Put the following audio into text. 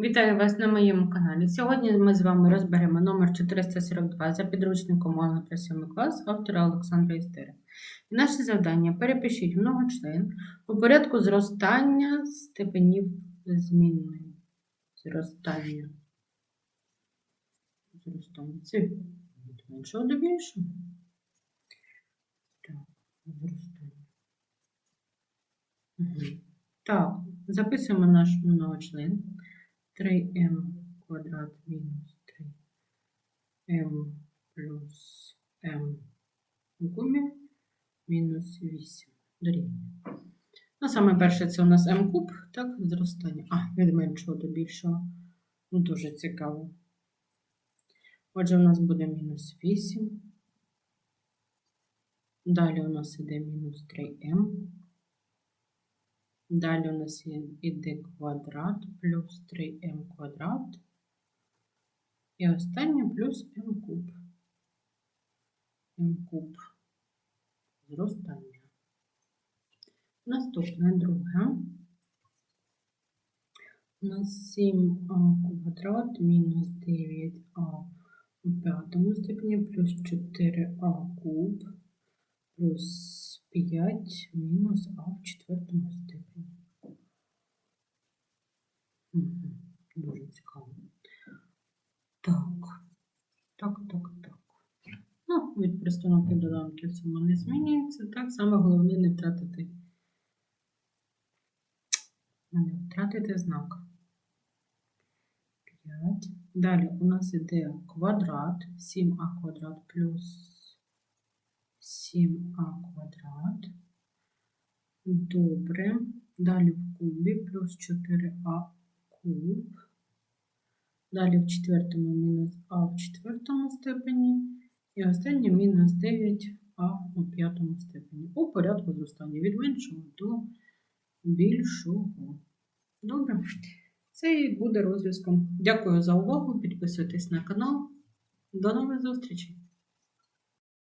Вітаю вас на моєму каналі. Сьогодні ми з вами розберемо номер 442 за підручником алгебра 7 клас автора Олександра Істери. Наше завдання перепишіть многочлен у порядку зростання степенів змінної. Зростання. Зростання. Це від меншого до більшого. Так, зростання. Так, записуємо наш многочлен. 3m квадрат мінус 3m плюс m у кубі мінус 8 дорівнює. Ну, саме перше це у нас m куб, так, зростання. А, від меншого до більшого. Ну, дуже цікаво. Отже, у нас буде мінус 8. Далі у нас іде мінус 3m. Далі у нас іде квадрат плюс 3m квадрат. І останнє плюс m куб. m куб зростання. Наступне друге. У нас 7а квадрат мінус 9а у п'ятому степені плюс 4а куб плюс 5 мінус а в четвертому степені. Угу. Дуже цікаво. Так, так, так, так. Ну, від пристановки доданків сума не змінюється. Так, саме головне не втратити. Не втратити знак. 5. Далі у нас іде квадрат, 7а квадрат плюс 7а квадрат. Добре. Далі в кубі плюс 4а куб. Далі в четвертому мінус а в четвертому степені. І останнє мінус 9а у п'ятому степені. У порядку зростання від меншого до більшого. Добре. Це і буде розв'язком. Дякую за увагу. Підписуйтесь на канал. До нових зустрічей!